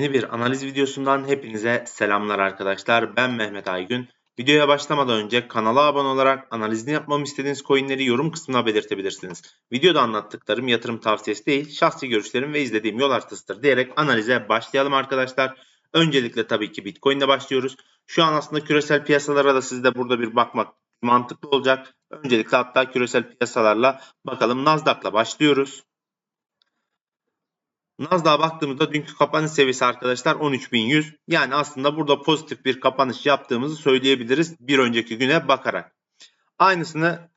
Yeni bir analiz videosundan hepinize selamlar arkadaşlar. Ben Mehmet Aygün. Videoya başlamadan önce kanala abone olarak analizini yapmamı istediğiniz coinleri yorum kısmına belirtebilirsiniz. Videoda anlattıklarım yatırım tavsiyesi değil, şahsi görüşlerim ve izlediğim yol haritasıdır diyerek analize başlayalım arkadaşlar. Öncelikle tabii ki Bitcoin ile başlıyoruz. Şu an aslında küresel piyasalara da sizde burada bir bakmak mantıklı olacak. Öncelikle hatta küresel piyasalarla bakalım Nasdaq'la başlıyoruz. Nasdaq'a baktığımızda dünkü kapanış seviyesi arkadaşlar 13.100. Yani aslında burada pozitif bir kapanış yaptığımızı söyleyebiliriz bir önceki güne bakarak. Aynısını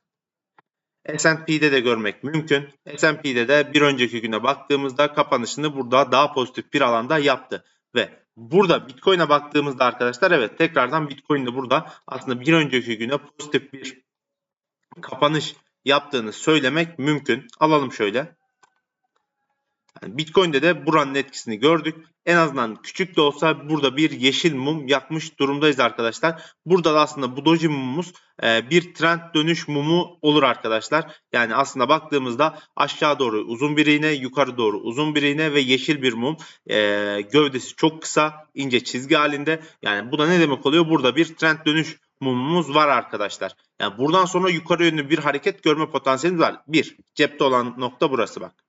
S&P'de de görmek mümkün. S&P'de de bir önceki güne baktığımızda kapanışını burada daha pozitif bir alanda yaptı. Ve burada Bitcoin'e baktığımızda arkadaşlar evet tekrardan Bitcoin de burada aslında bir önceki güne pozitif bir kapanış yaptığını söylemek mümkün. Alalım şöyle. Yani Bitcoin'de de buranın etkisini gördük. En azından küçük de olsa burada bir yeşil mum yakmış durumdayız arkadaşlar. Burada da aslında bu doji mumumuz e, bir trend dönüş mumu olur arkadaşlar. Yani aslında baktığımızda aşağı doğru uzun bir iğne, yukarı doğru uzun bir iğne ve yeşil bir mum. E, gövdesi çok kısa, ince çizgi halinde. Yani bu da ne demek oluyor? Burada bir trend dönüş mumumuz var arkadaşlar. Yani buradan sonra yukarı yönlü bir hareket görme potansiyelimiz var. Bir, cepte olan nokta burası bak.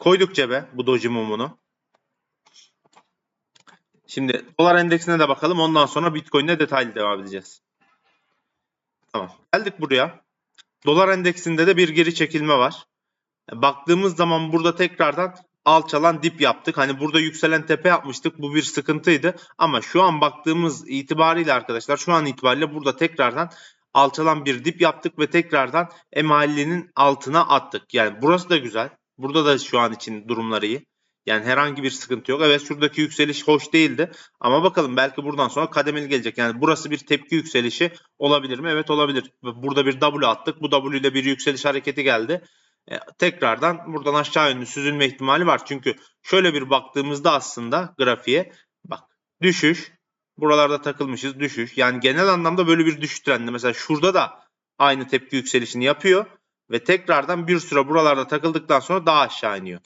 Koyduk cebe bu doji mumunu. Şimdi dolar endeksine de bakalım. Ondan sonra Bitcoin'e detaylı devam edeceğiz. Tamam. Geldik buraya. Dolar endeksinde de bir geri çekilme var. Baktığımız zaman burada tekrardan alçalan dip yaptık. Hani burada yükselen tepe yapmıştık. Bu bir sıkıntıydı. Ama şu an baktığımız itibariyle arkadaşlar şu an itibariyle burada tekrardan alçalan bir dip yaptık ve tekrardan M50'nin altına attık. Yani burası da güzel. Burada da şu an için durumları iyi. Yani herhangi bir sıkıntı yok. Evet şuradaki yükseliş hoş değildi. Ama bakalım belki buradan sonra kademeli gelecek. Yani burası bir tepki yükselişi olabilir mi? Evet olabilir. Burada bir W attık. Bu W ile bir yükseliş hareketi geldi. E, tekrardan buradan aşağı yönlü süzülme ihtimali var. Çünkü şöyle bir baktığımızda aslında grafiğe bak düşüş. Buralarda takılmışız düşüş. Yani genel anlamda böyle bir düşüş trendi. Mesela şurada da aynı tepki yükselişini yapıyor ve tekrardan bir süre buralarda takıldıktan sonra daha aşağı iniyor.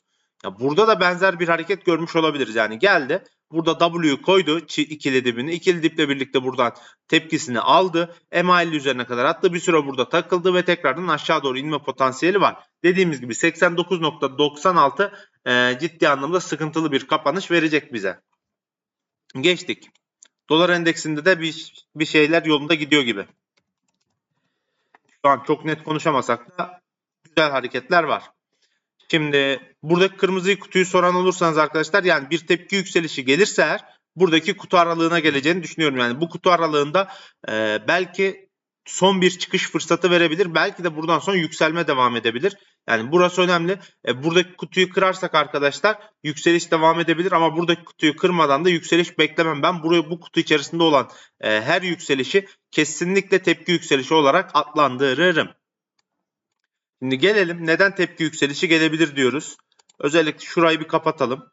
Ya burada da benzer bir hareket görmüş olabiliriz. Yani geldi burada W'yu koydu ikili dibini. İkili diple birlikte buradan tepkisini aldı. MA50 üzerine kadar attı. Bir süre burada takıldı ve tekrardan aşağı doğru inme potansiyeli var. Dediğimiz gibi 89.96 e, ciddi anlamda sıkıntılı bir kapanış verecek bize. Geçtik. Dolar endeksinde de bir, bir şeyler yolunda gidiyor gibi. Şu an çok net konuşamasak da güzel hareketler var. Şimdi buradaki kırmızı kutuyu soran olursanız arkadaşlar yani bir tepki yükselişi gelirse eğer buradaki kutu aralığına geleceğini düşünüyorum. Yani bu kutu aralığında e, belki son bir çıkış fırsatı verebilir. Belki de buradan sonra yükselme devam edebilir. Yani burası önemli. E, buradaki kutuyu kırarsak arkadaşlar yükseliş devam edebilir ama buradaki kutuyu kırmadan da yükseliş beklemem. Ben buraya bu kutu içerisinde olan e, her yükselişi kesinlikle tepki yükselişi olarak adlandırırım. Şimdi gelelim neden tepki yükselişi gelebilir diyoruz. Özellikle şurayı bir kapatalım.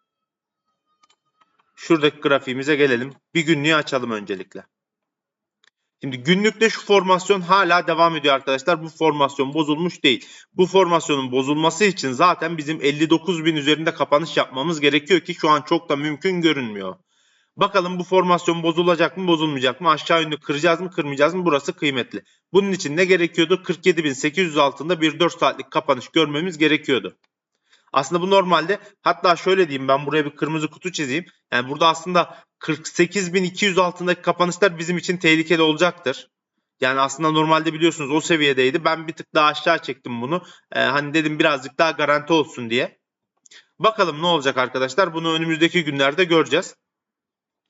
Şuradaki grafiğimize gelelim. Bir günlüğü açalım öncelikle. Şimdi günlükte şu formasyon hala devam ediyor arkadaşlar. Bu formasyon bozulmuş değil. Bu formasyonun bozulması için zaten bizim 59 bin üzerinde kapanış yapmamız gerekiyor ki şu an çok da mümkün görünmüyor. Bakalım bu formasyon bozulacak mı bozulmayacak mı? Aşağı yönlü kıracağız mı kırmayacağız mı? Burası kıymetli. Bunun için ne gerekiyordu? 47.800 altında bir 4 saatlik kapanış görmemiz gerekiyordu. Aslında bu normalde hatta şöyle diyeyim ben buraya bir kırmızı kutu çizeyim. Yani burada aslında 48.200 altındaki kapanışlar bizim için tehlikeli olacaktır. Yani aslında normalde biliyorsunuz o seviyedeydi. Ben bir tık daha aşağı çektim bunu. Ee, hani dedim birazcık daha garanti olsun diye. Bakalım ne olacak arkadaşlar. Bunu önümüzdeki günlerde göreceğiz.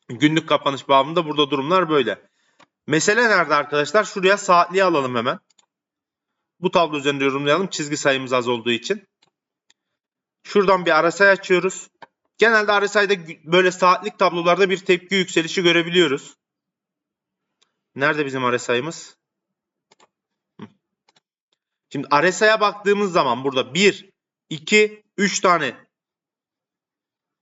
Günlük kapanış bağımında burada durumlar böyle. Mesele nerede arkadaşlar? Şuraya saatliği alalım hemen. Bu tablo üzerinde yorumlayalım. Çizgi sayımız az olduğu için. Şuradan bir RSI açıyoruz. Genelde RSI'de böyle saatlik tablolarda bir tepki yükselişi görebiliyoruz. Nerede bizim RSI'miz? Şimdi RSI'ye baktığımız zaman burada 1, 2, 3 tane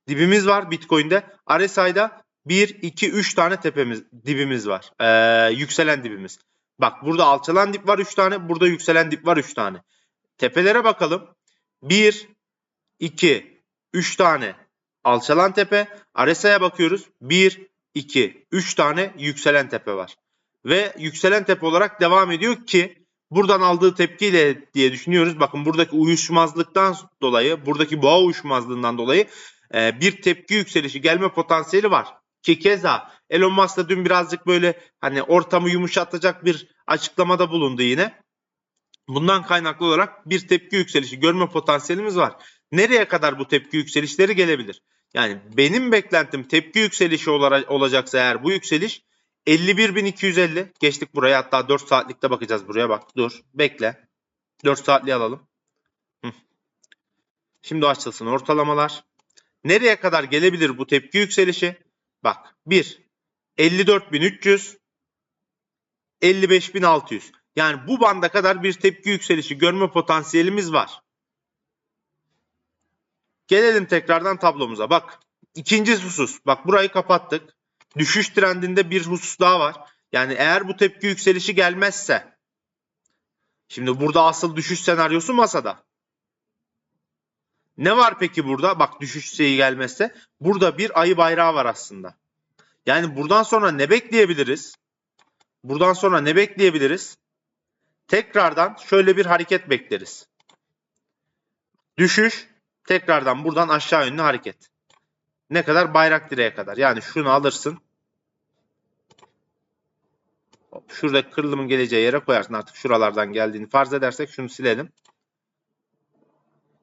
dibimiz var Bitcoin'de. RSI'da 1, 2, 3 tane tepemiz, dibimiz var. Ee, yükselen dibimiz. Bak burada alçalan dip var 3 tane. Burada yükselen dip var 3 tane. Tepelere bakalım. 1, 2, 3 tane alçalan tepe. RSI'ye bakıyoruz. 1, 2, 3 tane yükselen tepe var. Ve yükselen tepe olarak devam ediyor ki buradan aldığı tepkiyle diye düşünüyoruz. Bakın buradaki uyuşmazlıktan dolayı, buradaki boğa uyuşmazlığından dolayı e, bir tepki yükselişi gelme potansiyeli var. Ki keza Elon Musk da dün birazcık böyle hani ortamı yumuşatacak bir açıklamada bulundu yine. Bundan kaynaklı olarak bir tepki yükselişi görme potansiyelimiz var. Nereye kadar bu tepki yükselişleri gelebilir? Yani benim beklentim tepki yükselişi olarak olacaksa eğer bu yükseliş 51.250 geçtik buraya hatta 4 saatlikte bakacağız buraya bak dur bekle 4 saatliği alalım. Şimdi açılsın ortalamalar. Nereye kadar gelebilir bu tepki yükselişi? Bak 1 54.300 55.600 yani bu banda kadar bir tepki yükselişi görme potansiyelimiz var. Gelelim tekrardan tablomuza. Bak ikinci husus. Bak burayı kapattık. Düşüş trendinde bir husus daha var. Yani eğer bu tepki yükselişi gelmezse şimdi burada asıl düşüş senaryosu masada. Ne var peki burada? Bak düşüş şeyi gelmezse burada bir ayı bayrağı var aslında. Yani buradan sonra ne bekleyebiliriz? Buradan sonra ne bekleyebiliriz? Tekrardan şöyle bir hareket bekleriz. Düşüş, tekrardan buradan aşağı yönlü hareket. Ne kadar? Bayrak direğe kadar. Yani şunu alırsın. Şurada kırılımın geleceği yere koyarsın artık şuralardan geldiğini farz edersek şunu silelim.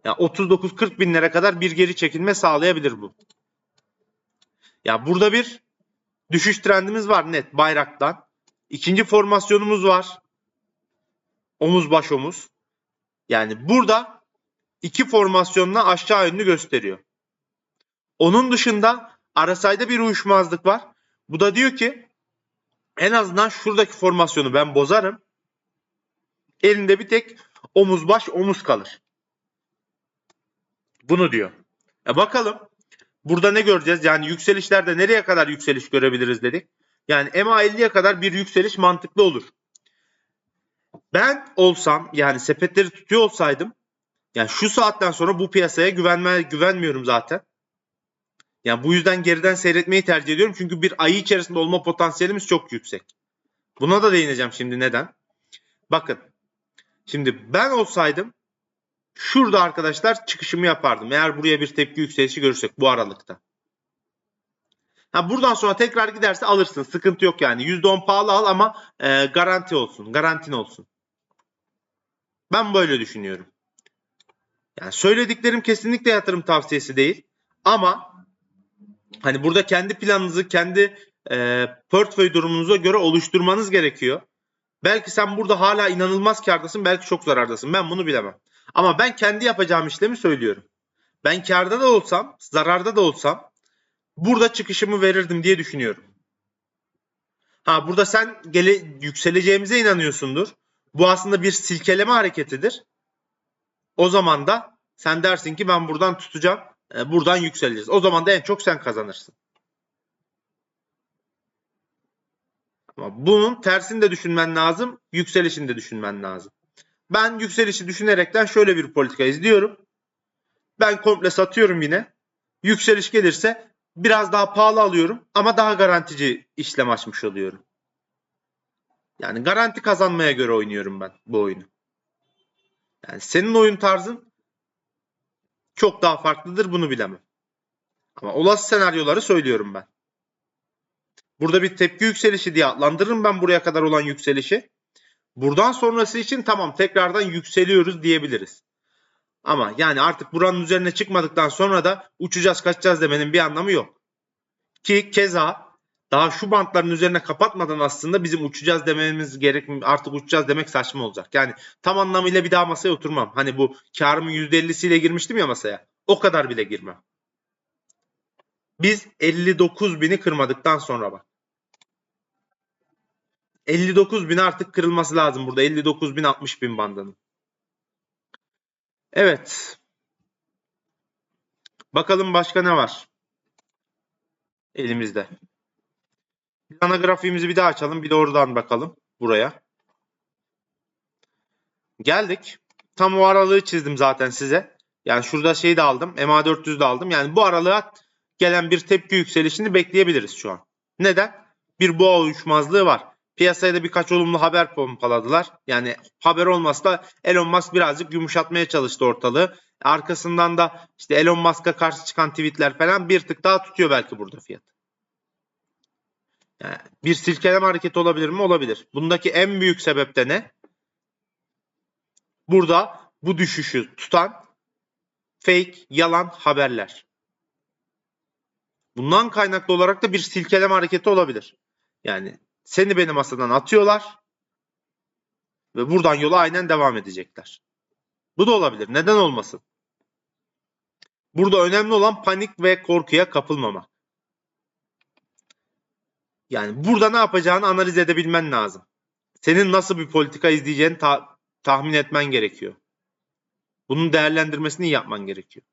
Yani 39-40 binlere kadar bir geri çekilme sağlayabilir bu. Ya burada bir düşüş trendimiz var net bayraktan. İkinci formasyonumuz var. Omuz baş omuz. Yani burada iki formasyonla aşağı yönlü gösteriyor. Onun dışında RSI'de bir uyuşmazlık var. Bu da diyor ki en azından şuradaki formasyonu ben bozarım. Elinde bir tek omuz baş omuz kalır. Bunu diyor. E bakalım burada ne göreceğiz? Yani yükselişlerde nereye kadar yükseliş görebiliriz dedik. Yani MA50'ye kadar bir yükseliş mantıklı olur. Ben olsam yani sepetleri tutuyor olsaydım yani şu saatten sonra bu piyasaya güvenme, güvenmiyorum zaten. Yani bu yüzden geriden seyretmeyi tercih ediyorum. Çünkü bir ayı içerisinde olma potansiyelimiz çok yüksek. Buna da değineceğim şimdi neden. Bakın. Şimdi ben olsaydım şurada arkadaşlar çıkışımı yapardım. Eğer buraya bir tepki yükselişi görürsek bu aralıkta. Ha buradan sonra tekrar giderse alırsın. Sıkıntı yok yani. %10 pahalı al ama e, garanti olsun. Garantin olsun. Ben böyle düşünüyorum. Yani söylediklerim kesinlikle yatırım tavsiyesi değil. Ama hani burada kendi planınızı, kendi e, portföy durumunuza göre oluşturmanız gerekiyor. Belki sen burada hala inanılmaz kardasın, belki çok zarardasın. Ben bunu bilemem. Ama ben kendi yapacağım işlemi söylüyorum. Ben karda da olsam, zararda da olsam burada çıkışımı verirdim diye düşünüyorum. Ha burada sen gele, yükseleceğimize inanıyorsundur. Bu aslında bir silkeleme hareketidir. O zaman da sen dersin ki ben buradan tutacağım. e, Buradan yükseleceğiz. O zaman da en çok sen kazanırsın. Ama bunun tersini de düşünmen lazım. Yükselişini de düşünmen lazım. Ben yükselişi düşünerekten şöyle bir politika izliyorum. Ben komple satıyorum yine. Yükseliş gelirse biraz daha pahalı alıyorum ama daha garantici işlem açmış oluyorum. Yani garanti kazanmaya göre oynuyorum ben bu oyunu. Yani senin oyun tarzın çok daha farklıdır bunu bilemem. Ama olası senaryoları söylüyorum ben. Burada bir tepki yükselişi diye adlandırırım ben buraya kadar olan yükselişi. Buradan sonrası için tamam tekrardan yükseliyoruz diyebiliriz. Ama yani artık buranın üzerine çıkmadıktan sonra da uçacağız kaçacağız demenin bir anlamı yok. Ki keza daha şu bantların üzerine kapatmadan aslında bizim uçacağız dememiz gerek artık uçacağız demek saçma olacak. Yani tam anlamıyla bir daha masaya oturmam. Hani bu karımın %50'siyle girmiştim ya masaya. O kadar bile girmem. Biz 59 bini kırmadıktan sonra bak. 59 bin artık kırılması lazım burada. 59 bin 60 bin bandının. Evet. Bakalım başka ne var? Elimizde. Bir ana grafiğimizi bir daha açalım. Bir de oradan bakalım buraya. Geldik. Tam o aralığı çizdim zaten size. Yani şurada şeyi de aldım. MA400 de aldım. Yani bu aralığa gelen bir tepki yükselişini bekleyebiliriz şu an. Neden? Bir boğa uyuşmazlığı var. Piyasaya da birkaç olumlu haber pompaladılar. Yani haber olmasa da Elon Musk birazcık yumuşatmaya çalıştı ortalığı. Arkasından da işte Elon Musk'a karşı çıkan tweetler falan bir tık daha tutuyor belki burada fiyatı. Yani bir silkeleme hareketi olabilir mi? Olabilir. Bundaki en büyük sebep de ne? Burada bu düşüşü tutan fake, yalan haberler. Bundan kaynaklı olarak da bir silkeleme hareketi olabilir. Yani seni beni masadan atıyorlar ve buradan yola aynen devam edecekler. Bu da olabilir. Neden olmasın? Burada önemli olan panik ve korkuya kapılmamak. Yani burada ne yapacağını analiz edebilmen lazım. Senin nasıl bir politika izleyeceğini ta- tahmin etmen gerekiyor. Bunun değerlendirmesini yapman gerekiyor.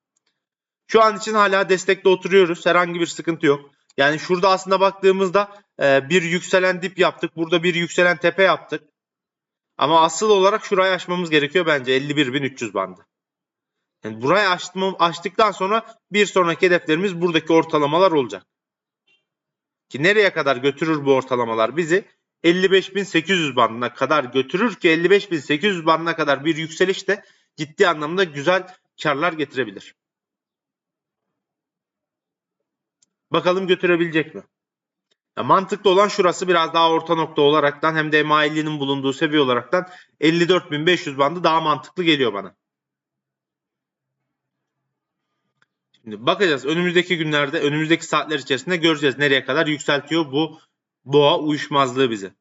Şu an için hala destekte oturuyoruz. Herhangi bir sıkıntı yok. Yani şurada aslında baktığımızda e, bir yükselen dip yaptık. Burada bir yükselen tepe yaptık. Ama asıl olarak şurayı aşmamız gerekiyor bence 51.300 bandı. Yani burayı açtım, açtıktan sonra bir sonraki hedeflerimiz buradaki ortalamalar olacak. Ki nereye kadar götürür bu ortalamalar bizi? 55.800 bandına kadar götürür ki 55.800 bandına kadar bir yükseliş de ciddi anlamda güzel karlar getirebilir. Bakalım götürebilecek mi? Ya mantıklı olan şurası biraz daha orta nokta olaraktan hem de MA50'nin bulunduğu seviye olaraktan 54.500 bandı daha mantıklı geliyor bana. Şimdi bakacağız önümüzdeki günlerde, önümüzdeki saatler içerisinde göreceğiz nereye kadar yükseltiyor bu boğa uyuşmazlığı bizi.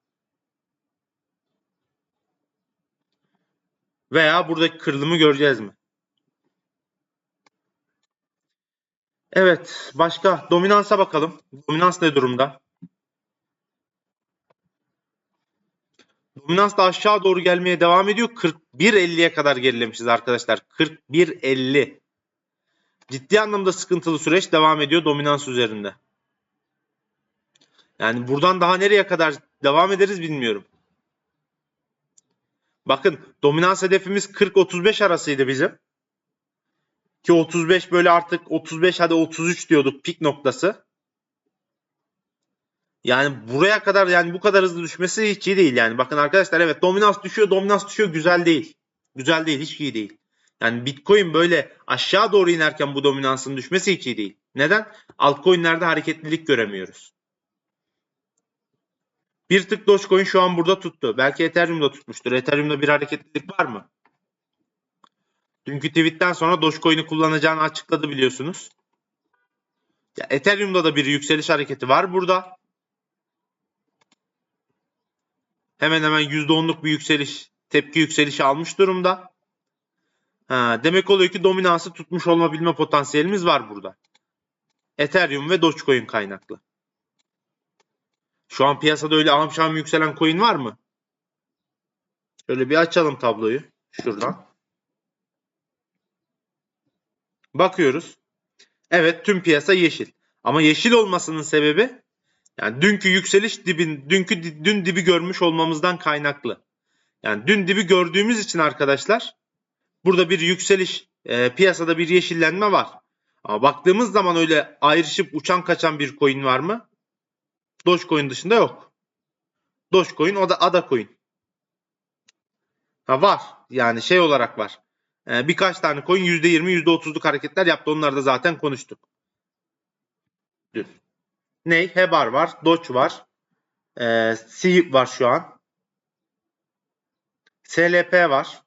Veya buradaki kırılımı göreceğiz mi? Evet, başka dominansa bakalım. Dominans ne durumda? Dominans da aşağı doğru gelmeye devam ediyor. 41.50'ye kadar gerilemişiz arkadaşlar. 41.50. Ciddi anlamda sıkıntılı süreç devam ediyor dominans üzerinde. Yani buradan daha nereye kadar devam ederiz bilmiyorum. Bakın dominans hedefimiz 40-35 arasıydı bizim. Ki 35 böyle artık 35 hadi 33 diyorduk pik noktası. Yani buraya kadar yani bu kadar hızlı düşmesi hiç iyi değil yani. Bakın arkadaşlar evet dominans düşüyor dominans düşüyor güzel değil. Güzel değil hiç iyi değil. Yani Bitcoin böyle aşağı doğru inerken bu dominansın düşmesi hiç iyi değil. Neden? Altcoin'lerde hareketlilik göremiyoruz. Bir tık Dogecoin şu an burada tuttu. Belki Ethereum'da tutmuştur. Ethereum'da bir hareketlilik var mı? Dünkü tweetten sonra Dogecoin'i kullanacağını açıkladı biliyorsunuz. Ya Ethereum'da da bir yükseliş hareketi var burada. Hemen hemen %10'luk bir yükseliş, tepki yükselişi almış durumda. Ha, demek oluyor ki dominansı tutmuş olma bilme potansiyelimiz var burada. Ethereum ve Dogecoin kaynaklı. Şu an piyasada öyle amşam yükselen coin var mı? Şöyle bir açalım tabloyu. Şuradan. Bakıyoruz. Evet tüm piyasa yeşil. Ama yeşil olmasının sebebi yani dünkü yükseliş dibin, dünkü dün dibi görmüş olmamızdan kaynaklı. Yani dün dibi gördüğümüz için arkadaşlar burada bir yükseliş, e, piyasada bir yeşillenme var. Ama baktığımız zaman öyle ayrışıp uçan kaçan bir coin var mı? Dogecoin dışında yok. Dogecoin o da Ada coin. Ha var. Yani şey olarak var. Ee, birkaç tane coin %20 %30'luk hareketler yaptı. Onları da zaten konuştuk. Dün. Ney? Hebar var. Doge var. Ee, C var şu an. SLP var.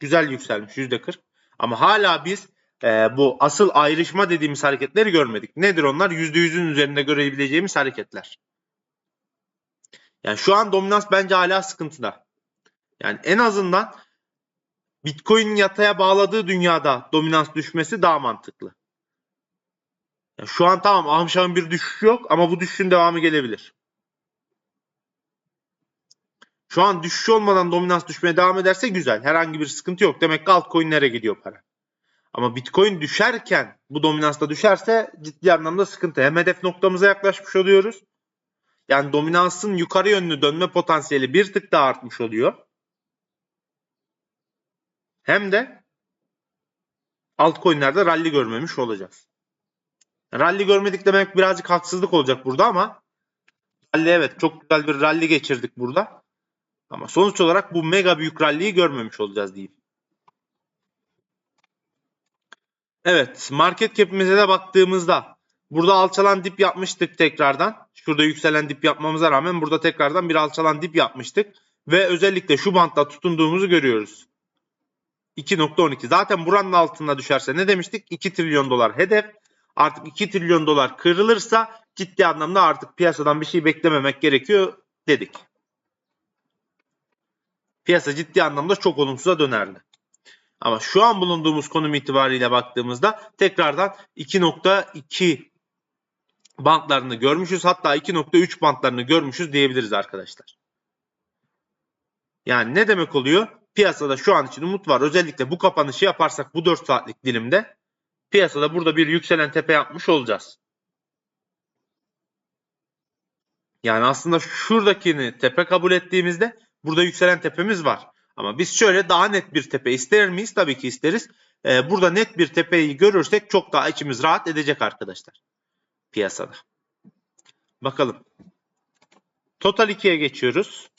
Güzel yükselmiş %40. Ama hala biz e, bu asıl ayrışma dediğimiz hareketleri görmedik. Nedir onlar? %100'ün üzerinde görebileceğimiz hareketler. Yani şu an dominans bence hala sıkıntıda. Yani en azından Bitcoin'in yataya bağladığı dünyada dominans düşmesi daha mantıklı. Yani şu an tamam ahşamın bir düşüş yok ama bu düşüşün devamı gelebilir. Şu an düşüş olmadan dominans düşmeye devam ederse güzel. Herhangi bir sıkıntı yok. Demek ki altcoin'lere gidiyor para. Ama Bitcoin düşerken bu dominansta düşerse ciddi anlamda sıkıntı. Hem hedef noktamıza yaklaşmış oluyoruz. Yani dominansın yukarı yönlü dönme potansiyeli bir tık daha artmış oluyor. Hem de altcoin'lerde rally görmemiş olacağız. Rally görmedik demek birazcık haksızlık olacak burada ama rally evet çok güzel bir rally geçirdik burada. Ama sonuç olarak bu mega büyük rally'yi görmemiş olacağız diyeyim. Evet market cap'imize de baktığımızda burada alçalan dip yapmıştık tekrardan. Şurada yükselen dip yapmamıza rağmen burada tekrardan bir alçalan dip yapmıştık. Ve özellikle şu bantta tutunduğumuzu görüyoruz. 2.12 zaten buranın altında düşerse ne demiştik? 2 trilyon dolar hedef. Artık 2 trilyon dolar kırılırsa ciddi anlamda artık piyasadan bir şey beklememek gerekiyor dedik. Piyasa ciddi anlamda çok olumsuza dönerdi. Ama şu an bulunduğumuz konum itibariyle baktığımızda tekrardan 2.2 bantlarını görmüşüz. Hatta 2.3 bantlarını görmüşüz diyebiliriz arkadaşlar. Yani ne demek oluyor? Piyasada şu an için umut var. Özellikle bu kapanışı yaparsak bu 4 saatlik dilimde piyasada burada bir yükselen tepe yapmış olacağız. Yani aslında şuradakini tepe kabul ettiğimizde burada yükselen tepemiz var. Ama biz şöyle daha net bir tepe ister miyiz? Tabii ki isteriz. Ee, burada net bir tepeyi görürsek çok daha içimiz rahat edecek arkadaşlar. Piyasada. Bakalım. Total 2'ye geçiyoruz.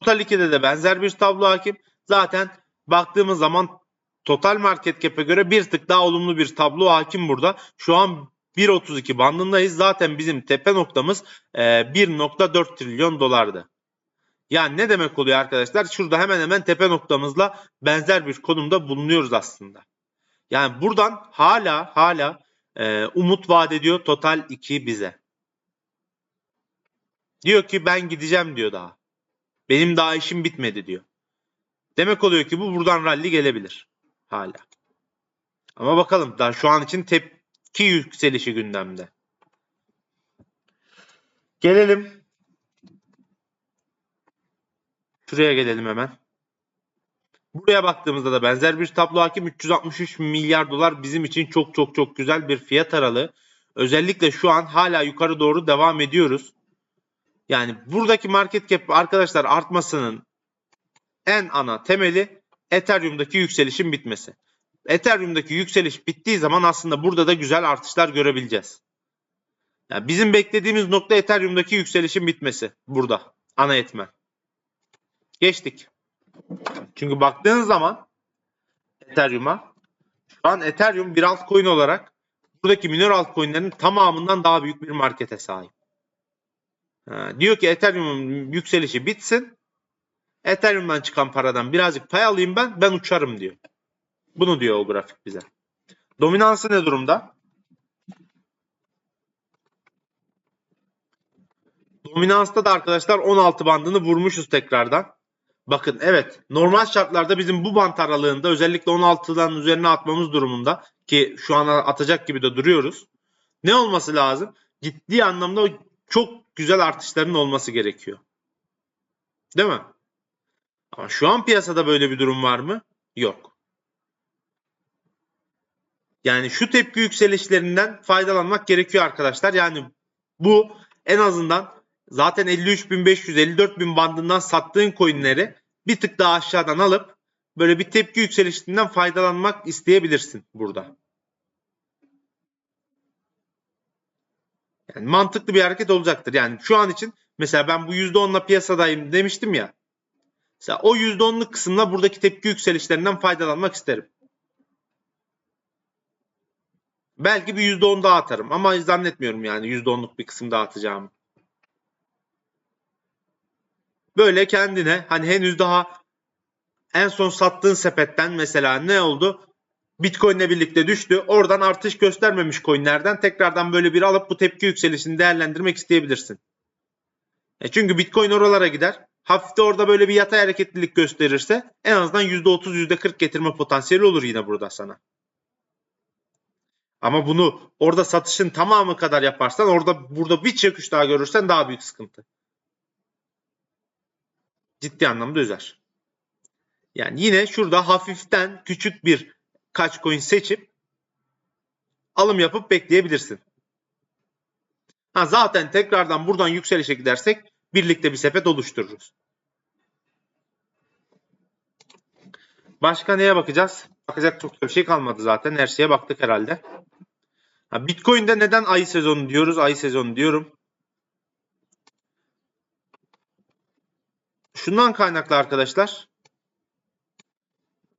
Total 2'de de benzer bir tablo hakim. Zaten baktığımız zaman total market cap'e göre bir tık daha olumlu bir tablo hakim burada. Şu an 1.32 bandındayız. Zaten bizim tepe noktamız 1.4 trilyon dolardı. Yani ne demek oluyor arkadaşlar? Şurada hemen hemen tepe noktamızla benzer bir konumda bulunuyoruz aslında. Yani buradan hala hala e, umut vaat ediyor Total 2 bize. Diyor ki ben gideceğim diyor daha. Benim daha işim bitmedi diyor. Demek oluyor ki bu buradan rally gelebilir. Hala. Ama bakalım daha şu an için tepki yükselişi gündemde. Gelelim. Şuraya gelelim hemen. Buraya baktığımızda da benzer bir tablo hakim 363 milyar dolar bizim için çok çok çok güzel bir fiyat aralığı. Özellikle şu an hala yukarı doğru devam ediyoruz. Yani buradaki market cap arkadaşlar artmasının en ana temeli Ethereum'daki yükselişin bitmesi. Ethereum'daki yükseliş bittiği zaman aslında burada da güzel artışlar görebileceğiz. Yani bizim beklediğimiz nokta Ethereum'daki yükselişin bitmesi burada ana etmen. Geçtik. Çünkü baktığın zaman Ethereum'a şu an Ethereum bir altcoin olarak buradaki minor altcoin'lerin tamamından daha büyük bir markete sahip. Ha, diyor ki Ethereum'un yükselişi bitsin. Ethereum'dan çıkan paradan birazcık pay alayım ben. Ben uçarım diyor. Bunu diyor o grafik bize. Dominansı ne durumda? Dominansta da arkadaşlar 16 bandını vurmuşuz tekrardan. Bakın evet normal şartlarda bizim bu bant aralığında özellikle 16'dan üzerine atmamız durumunda ki şu an atacak gibi de duruyoruz. Ne olması lazım? Ciddi anlamda çok güzel artışların olması gerekiyor. Değil mi? Ama şu an piyasada böyle bir durum var mı? Yok. Yani şu tepki yükselişlerinden faydalanmak gerekiyor arkadaşlar. Yani bu en azından zaten 53.500-54.000 bandından sattığın coinleri bir tık daha aşağıdan alıp böyle bir tepki yükselişinden faydalanmak isteyebilirsin burada. Yani mantıklı bir hareket olacaktır. Yani şu an için mesela ben bu %10'la piyasadayım demiştim ya. Mesela o %10'luk kısımla buradaki tepki yükselişlerinden faydalanmak isterim. Belki bir %10 daha atarım ama zannetmiyorum yani %10'luk bir kısım daha atacağımı. Böyle kendine hani henüz daha en son sattığın sepetten mesela ne oldu? Bitcoin ile birlikte düştü. Oradan artış göstermemiş coinlerden tekrardan böyle bir alıp bu tepki yükselişini değerlendirmek isteyebilirsin. E çünkü Bitcoin oralara gider. Hafif de orada böyle bir yatay hareketlilik gösterirse en azından %30 %40 getirme potansiyeli olur yine burada sana. Ama bunu orada satışın tamamı kadar yaparsan orada burada bir çöküş daha görürsen daha büyük sıkıntı. Ciddi anlamda üzer. Yani yine şurada hafiften küçük bir kaç coin seçip alım yapıp bekleyebilirsin. Ha zaten tekrardan buradan yükselişe gidersek birlikte bir sepet oluştururuz. Başka neye bakacağız? Bakacak çok da bir şey kalmadı zaten. Her şeye baktık herhalde. Bitcoin'de neden ay sezonu diyoruz? Ay sezonu diyorum. Şundan kaynaklı arkadaşlar.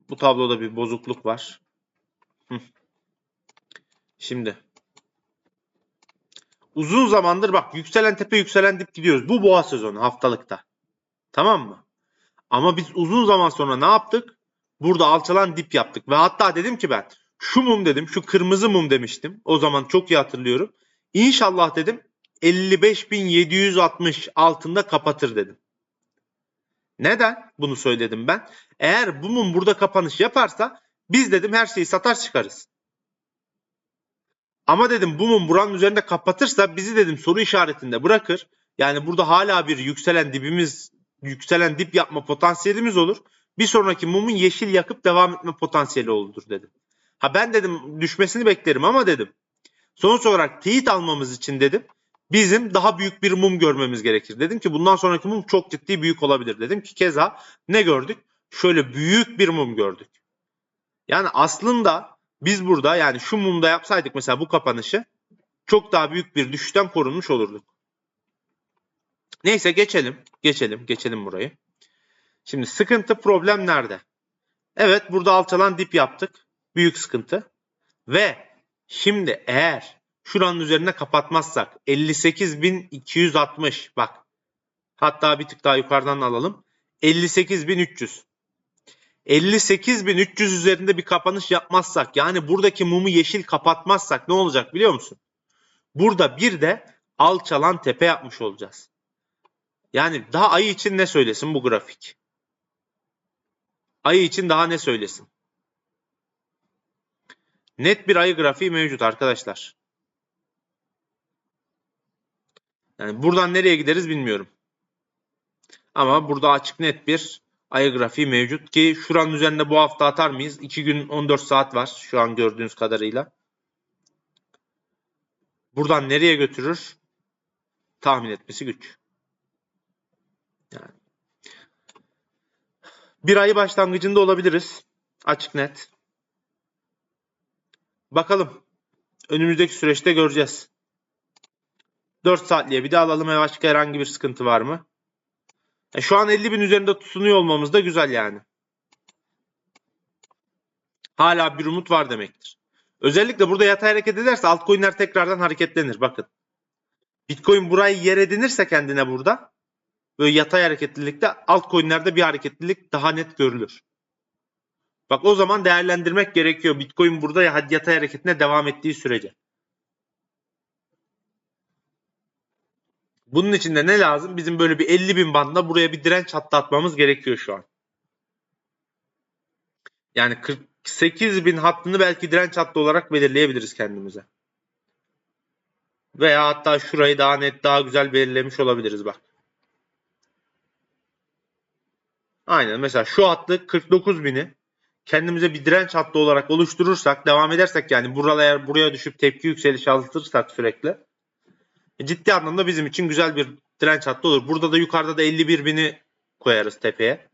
Bu tabloda bir bozukluk var. Şimdi. Uzun zamandır bak yükselen tepe yükselen dip gidiyoruz. Bu boğa sezonu haftalıkta. Tamam mı? Ama biz uzun zaman sonra ne yaptık? Burada alçalan dip yaptık. Ve hatta dedim ki ben şu mum dedim şu kırmızı mum demiştim. O zaman çok iyi hatırlıyorum. İnşallah dedim 55.760 altında kapatır dedim. Neden bunu söyledim ben? Eğer bu mum burada kapanış yaparsa biz dedim her şeyi satar çıkarız. Ama dedim bu mum buranın üzerinde kapatırsa bizi dedim soru işaretinde bırakır. Yani burada hala bir yükselen dibimiz, yükselen dip yapma potansiyelimiz olur. Bir sonraki mumun yeşil yakıp devam etme potansiyeli olur dedim. Ha ben dedim düşmesini beklerim ama dedim. Sonuç olarak teyit almamız için dedim. Bizim daha büyük bir mum görmemiz gerekir. Dedim ki bundan sonraki mum çok ciddi büyük olabilir. Dedim ki keza ne gördük? Şöyle büyük bir mum gördük. Yani aslında biz burada yani şu mumda yapsaydık mesela bu kapanışı çok daha büyük bir düşüşten korunmuş olurduk. Neyse geçelim. Geçelim. Geçelim burayı. Şimdi sıkıntı problem nerede? Evet burada alçalan dip yaptık. Büyük sıkıntı. Ve şimdi eğer şuranın üzerine kapatmazsak 58.260 bak hatta bir tık daha yukarıdan alalım. 58.300 58.300 üzerinde bir kapanış yapmazsak yani buradaki mumu yeşil kapatmazsak ne olacak biliyor musun? Burada bir de alçalan tepe yapmış olacağız. Yani daha ayı için ne söylesin bu grafik? Ayı için daha ne söylesin? Net bir ayı grafiği mevcut arkadaşlar. Yani buradan nereye gideriz bilmiyorum. Ama burada açık net bir ayı grafiği mevcut ki şuranın üzerinde bu hafta atar mıyız? 2 gün 14 saat var şu an gördüğünüz kadarıyla. Buradan nereye götürür? Tahmin etmesi güç. Yani. Bir ayı başlangıcında olabiliriz. Açık net. Bakalım. Önümüzdeki süreçte göreceğiz. 4 saatliğe bir de alalım. Başka herhangi bir sıkıntı var mı? E şu an 50 bin üzerinde tutunuyor olmamız da güzel yani. Hala bir umut var demektir. Özellikle burada yatay hareket ederse altcoin'ler tekrardan hareketlenir. Bakın. Bitcoin burayı yer edinirse kendine burada böyle yatay hareketlilikte altcoin'lerde bir hareketlilik daha net görülür. Bak o zaman değerlendirmek gerekiyor. Bitcoin burada yatay hareketine devam ettiği sürece. Bunun için de ne lazım? Bizim böyle bir 50 bin bandla buraya bir direnç hattı gerekiyor şu an. Yani 48 bin hattını belki direnç hattı olarak belirleyebiliriz kendimize. Veya hatta şurayı daha net daha güzel belirlemiş olabiliriz bak. Aynen mesela şu hattı 49 bini kendimize bir direnç hattı olarak oluşturursak devam edersek yani buralara buraya düşüp tepki yükseliş alırsak sürekli ciddi anlamda bizim için güzel bir direnç hattı olur. Burada da yukarıda da 51 bini koyarız tepeye.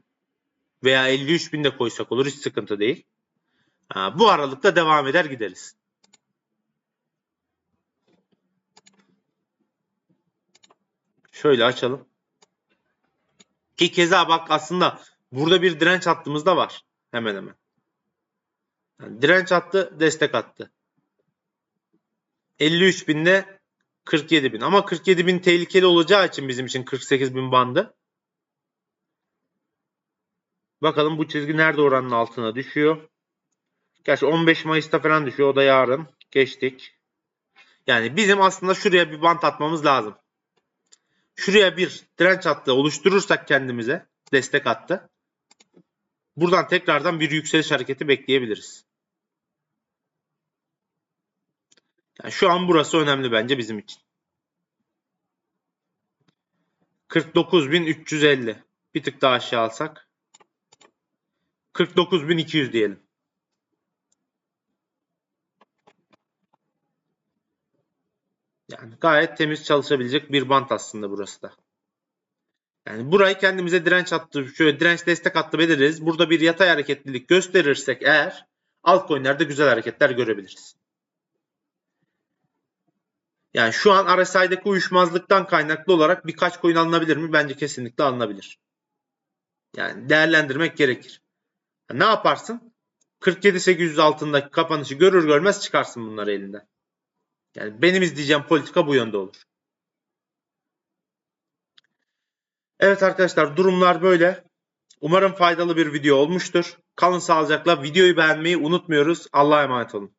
Veya 53 bin de koysak olur hiç sıkıntı değil. Ha, bu aralıkta devam eder gideriz. Şöyle açalım. Ki keza bak aslında burada bir direnç hattımız da var. Hemen hemen. Yani direnç hattı destek attı. 53 binde 47 bin. Ama 47 bin tehlikeli olacağı için bizim için 48 bin bandı. Bakalım bu çizgi nerede oranın altına düşüyor. Gerçi 15 Mayıs'ta falan düşüyor. O da yarın. Geçtik. Yani bizim aslında şuraya bir bant atmamız lazım. Şuraya bir direnç hattı oluşturursak kendimize destek hattı. Buradan tekrardan bir yükseliş hareketi bekleyebiliriz. Yani şu an burası önemli bence bizim için. 49.350. Bir tık daha aşağı alsak. 49.200 diyelim. Yani gayet temiz çalışabilecek bir bant aslında burası da. Yani burayı kendimize direnç attı, şöyle direnç destek attı belirleriz. Burada bir yatay hareketlilik gösterirsek eğer altcoin'lerde güzel hareketler görebiliriz. Yani şu an RSI'deki uyuşmazlıktan kaynaklı olarak birkaç coin alınabilir mi? Bence kesinlikle alınabilir. Yani değerlendirmek gerekir. Ne yaparsın? 47.800 altındaki kapanışı görür görmez çıkarsın bunları elinden. Yani benim izleyeceğim politika bu yönde olur. Evet arkadaşlar durumlar böyle. Umarım faydalı bir video olmuştur. Kalın sağlıcakla videoyu beğenmeyi unutmuyoruz. Allah'a emanet olun.